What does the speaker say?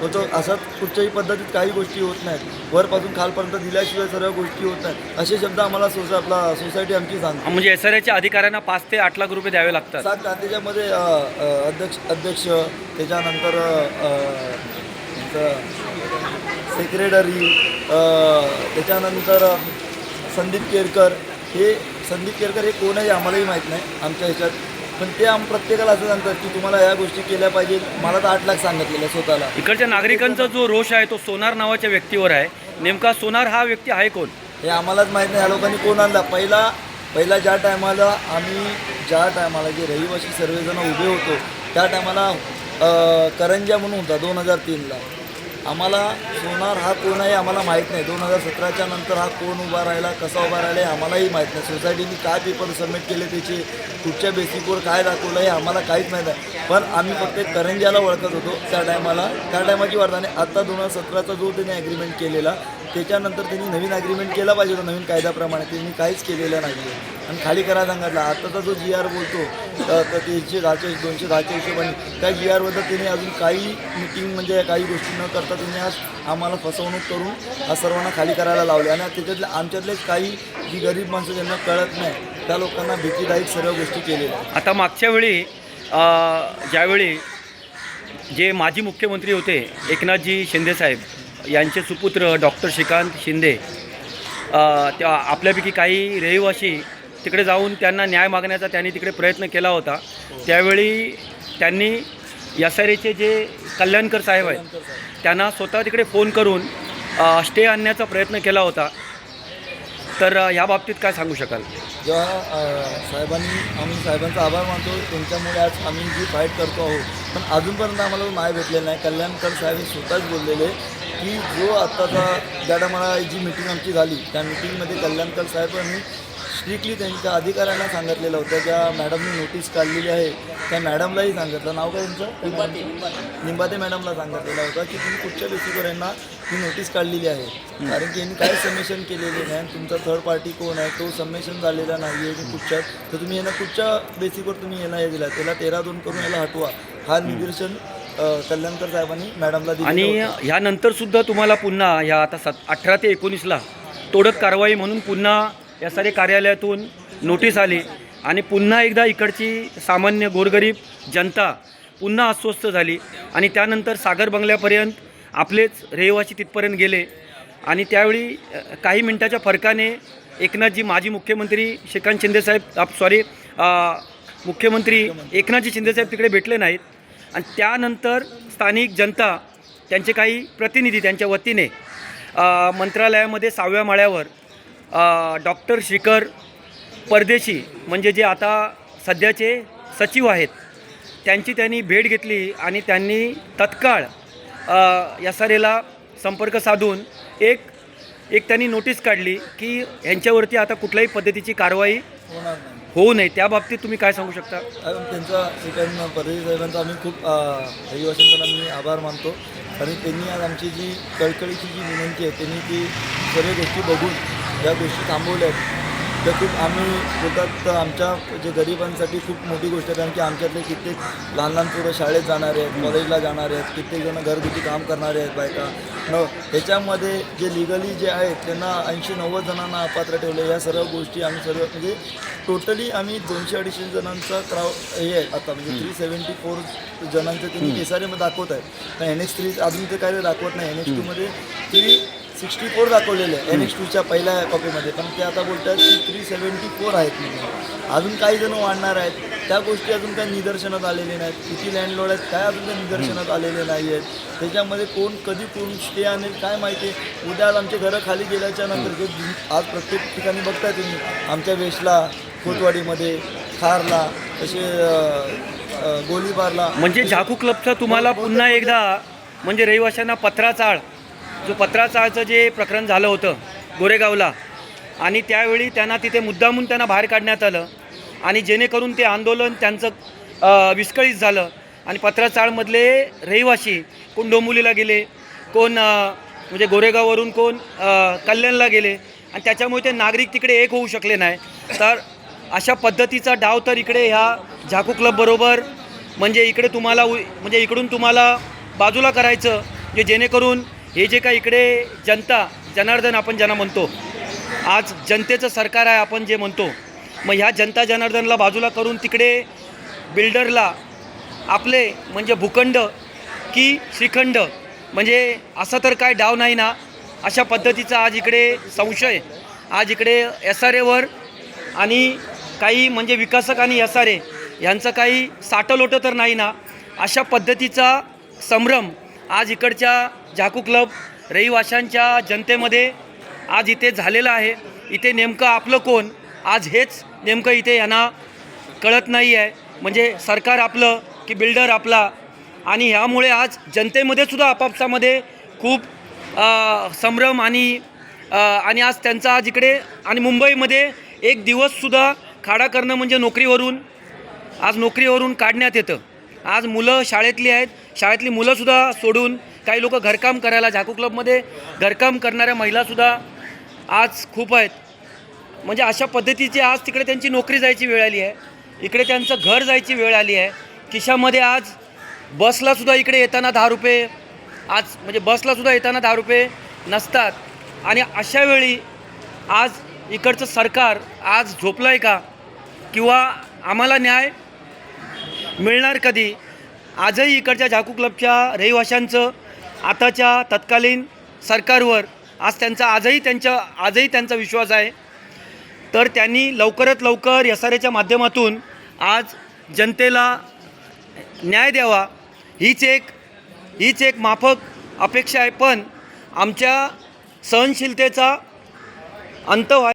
होतो अशाच कुठच्याही पद्धतीत काही गोष्टी होत नाहीत. वरपासून खालपर्यंत दिल्याशिवाय सर्व गोष्टी होत नाहीत. असे शब्द आम्हाला सोसा आपला सोसायटी आमची सांगते. म्हणजे एस आर एच्या अधिकाऱ्यांना पाच ते आठ लाख रुपये द्यावे लागतात. सात त्याच्यामध्ये अध्यक्ष अध्यक्ष त्याच्यानंतर सेक्रेटरी त्याच्यानंतर संदीप केरकर. हे संदीप केरकर हे कोण आहे आम्हालाही माहीत नाही. आमच्या ह्याच्यात पण ते आम प्रत्येकाला असं सांगतात की तुम्हाला या गोष्टी केल्या पाहिजे मला तर आठ लाख सांगितलेलं स्वतःला. इकडच्या नागरिकांचा जो रोष आहे तो सोनार नावाच्या व्यक्तीवर आहे. नेमका सोनार हा व्यक्ती आहे कोण? हे आम्हालाच माहीत नाही. ह्या लोकांनी कोण आणला? पहिला पहिला ज्या टायमाला आम्ही ज्या टायमाला जे रहिवासी सर्वजण उभे होतो त्या टायमाला करंजा म्हणून होता दोन हजार तीनला. आम्हाला सोनार हा कोण आहे आम्हाला माहीत नाही. दोन हजार सतराच्या नंतर हा कोण उभा राहिला कसा उभा राहिला हे आम्हालाही माहीत नाही. सोसायटीने काय पेपर सबमिट केले त्याचे कुठच्या बेसिकवर काय दाखवलं हे आम्हाला काहीच माहीत नाही. पण आम्ही फक्त करंजाला ओळखत होतो त्या टायमाला त्या टायमाची वार्ता आणि आत्ता दोन हजार सतराचा जो त्याने ॲग्रीमेंट केलेला त्याच्यानंतर त्यांनी नवीन ॲग्रीमेंट केला पाहिजे होता नवीन कायद्याप्रमाणे. त्यांनी काहीच केलेलं नाही आहे आणि खाली करा सांगितला आत्ताचा जो जी आर बोलतो तर तर तीनशे दहाच्या दोनशे दहाच्या हिशोबाने त्या जी आरबद्दल त्यांनी अजून काही मिटिंग म्हणजे काही गोष्टी न करता त्यांनी आज आम्हाला फसवणूक करून हा सर्वांना खाली करायला लावले. आणि त्याच्यातल्या आमच्यातले काही जी गरीब माणसं ज्यांना कळत नाही त्या लोकांना भीतीदायक सर्व गोष्टी केलेल्या आता मागच्या वेळी ज्यावेळी जे माजी मुख्यमंत्री होते एकनाथजी शिंदेसाहेब यांचे सुपुत्र डॉक्टर श्रीकांत शिंदे त्या आपल्यापैकी काही रहिवासी तिकडे जाऊन त्यांना न्याय मागण्याचा त्यांनी तिकडे प्रयत्न केला होता. त्यावेळी त्यांनी एस आर एचे जे कल्याणकर साहेब आहेत त्यांना स्वतः तिकडे फोन करून स्टे आणण्याचा प्रयत्न केला होता. तर या बाबतीत काय सांगू शकाल? जेव्हा साहेबांनी आम्ही साहेबांचा आभार मानतो. त्यांच्यामुळे आज आम्ही जी फाईट करतो आहोत पण अजूनपर्यंत आम्हाला माय भेटलेलं नाही. कल्याणकर साहेब स्वतःच बोललेले. की जो आत्ताचा टायमाला जी मिटिंग आमची झाली त्या मिटिंगमध्ये कल्याणकर साहेबांनी स्ट्रिक्टली त्यांच्या अधिकाऱ्यांना सांगितलेलं होतं ज्या मॅडमनी नोटीस काढलेली आहे त्या मॅडमलाही सांगितलं. नाव काय तुमचं? निंबाते. मॅडमला सांगितलेलं होतं की तुम्ही कुठच्या बेसिकवर यांना ही नोटीस काढलेली आहे? कारण की यांनी काही सबमिशन केलेले नाही? आणि तुमचा थर्ड पार्टी कोण आहे? तो सबमिशन झालेला नाही आहे की कुठच्या? तर तुम्ही यांना कुठच्या बेसिकवर तुम्ही यांना हे दिला? त्याला तेरा दोन करून याला हटवा. हा निदर्शन अ, कल्याणकर साहेबांनी मॅडमला दिलं आणि ह्यानंतर सुद्धा तुम्हाला पुन्हा ह्या आता सात अठरा ते एकोणीसला तोडक कारवाई म्हणून पुन्हा या सारे कार्यालयातून नोटीस आली. आणि पुन्हा एकदा इकडची सामान्य गोरगरीब जनता पुन्हा अस्वस्थ झाली. आणि त्यानंतर सागर बंगल्यापर्यंत आपलेच रहिवासी तिथपर्यंत गेले. आणि त्यावेळी काही मिनिटाच्या फरकाने एकनाथजी माजी मुख्यमंत्री श्रीकांत शिंदेसाहेब आप सॉरी मुख्यमंत्री एकनाथजी शिंदेसाहेब तिकडे भेटले नाहीत. आणि त्यानंतर स्थानिक जनता त्यांचे काही प्रतिनिधी त्यांच्या वतीने मंत्रालयामध्ये सहाव्या माळ्यावर डॉक्टर श्रीकर परदेशी म्हणजे जे आता सध्याचे सचिव आहेत त्यांची त्यांनी भेट घेतली आणि त्यांनी तत्काळ एस आर एला संपर्क साधून एक एक त्यांनी नोटीस काढली की ह्यांच्यावरती आता कुठल्याही पद्धतीची कारवाई होणार नाही. होऊ नये त्या बाबतीत तुम्ही काय सांगू शकता? कारण त्यांचा सेकंड परदेशी साहेबांचा आम्ही खूप रहिवाशांचा मी आभार मानतो. आणि त्यांनी आज आमची जी कळकळीची जी विनंती आहे त्यांनी ती सर्व गोष्टी बघून ज्या गोष्टी थांबवल्या आहेत त्या खूप आम्ही बोलतात तर आमच्या जे गरिबांसाठी खूप मोठी गोष्ट आहे कारण की आमच्यातले कित्येक लहान लहान पोरं शाळेत जाणारे आहेत कॉलेजला जाणारे आहेत कित्येक जण घरगुती काम करणारे आहेत बायका. न ह्याच्यामध्ये जे लिगली जे आहेत त्यांना ऐंशी नव्वद जणांना अपात्र ठेवलं या सर्व गोष्टी आम्ही सर्व म्हणजे टोटली आम्ही दोनशे अडीचशे जणांचा क्राव हे आहे आता म्हणजे थ्री सेवन्टी फोर जणांचं त्यांनी एस आर एमध्ये दाखवत आहे एन एक्स थ्री अजून ते काय दाखवत नाही. एन एक्स टूमध्ये थ्री सिक्स्टी फोर दाखवलेलं आहे. एन एक्स टूच्या पहिल्या कॉपीमध्ये पण ते आता बोलतात की थ्री सेवन्टी फोर आहेत म्हणून अजून काही जण वाढणार आहेत. त्या गोष्टी अजून काही निदर्शनात आलेले नाहीत. किती लँडलॉर्ड आहेत काय अजून काही निदर्शनात आलेले नाही आहेत. त्याच्यामध्ये कोण कधी कोण स्टे आणेल काय माहिती आहे. उद्या आज आमचे घरं खाली गेल्याच्यानंतर आज प्रत्येक ठिकाणी बघताय तुम्ही. आमच्या वेशला खोतवाडीमध्ये खारला तसे गोलीबारला. म्हणजे झाकू क्लबचं तुम्हाला पुन्हा एकदा म्हणजे रहिवाशांना पत्राचाळ. जो पत्राचाळचं जे प्रकरण झालं होतं गोरेगावला आणि त्यावेळी त्यांना तिथे मुद्दामून त्यांना बाहेर काढण्यात आलं आणि जेणेकरून ते आंदोलन त्यांचं विस्कळीत झालं आणि पत्राचाळमधले रहिवासी कोण डोंबुलीला गेले कोण म्हणजे गोरेगाववरून कोण कल्याणला गेले आणि त्याच्यामुळे ते नागरिक तिकडे एक होऊ शकले नाही. तर अशा पद्धतीचा डाव तर इकडे ह्या झाकू क्लबबरोबर म्हणजे इकडे तुम्हाला उ- म्हणजे इकडून तुम्हाला बाजूला करायचं की जेणेकरून हे जे काही इकडे जनता जनार्दन आपण ज्यांना म्हणतो आज जनतेचं सरकार आहे आपण जे म्हणतो मग ह्या जनता जनार्दनला बाजूला करून तिकडे बिल्डरला आपले म्हणजे भूखंड की श्रीखंड म्हणजे असं तर काय डाव नाही ना अशा पद्धतीचा आज इकडे संशय आज इकडे एस आर एवर आणि काही म्हणजे विकासक आणि एस आर ए यांचं काही साटलोटं तर नाही ना अशा पद्धतीचा संभ्रम आज इकडच्या झाकू क्लब रहिवाशांच्या जनतेमध्ये आज इथे झालेलं आहे. इथे नेमकं आपलं कोण? आज हेच नेमकं इथे यांना कळत नाही आहे. म्हणजे सरकार आपलं की बिल्डर आपला. आणि ह्यामुळे आज जनतेमध्ये सुद्धा आपापसामध्ये खूप संभ्रम आणि आणि आज त्यांचा आज इकडे आणि मुंबईमध्ये एक दिवससुद्धा खाडा करणं म्हणजे नोकरीवरून आज नोकरीवरून काढण्यात येतं. आज मुलं शाळेतली आहेत शाळेतली मुलंसुद्धा सोडून काही लोक घरकाम करायला झाकू क्लबमध्ये घरकाम करणाऱ्या महिलासुद्धा आज खूप आहेत. म्हणजे अशा पद्धतीची आज तिकडे त्यांची नोकरी जायची वेळ आली आहे. इकडे त्यांचं घर जायची वेळ आली आहे. खिशामध्ये आज बसलासुद्धा इकडे येताना दहा रुपये आज म्हणजे बसलासुद्धा येताना दहा रुपये नसतात. आणि अशा वेळी आज इकडचं सरकार आज झोपलं आहे का? किंवा आम्हाला न्याय मिळणार कधी? आजही इकडच्या झाकू क्लबच्या रहिवाशांचं आताच्या तत्कालीन सरकारवर आज त्यांचा आजही त्यांच्या आजही त्यांचा विश्वास आहे. तर त्यांनी लवकरात लवकर एस आर एच्या माध्यमातून आज जनतेला न्याय द्यावा. हीच एक हीच एक माफक अपेक्षा आहे. पण आमच्या सहनशीलतेचा अंत व्हाय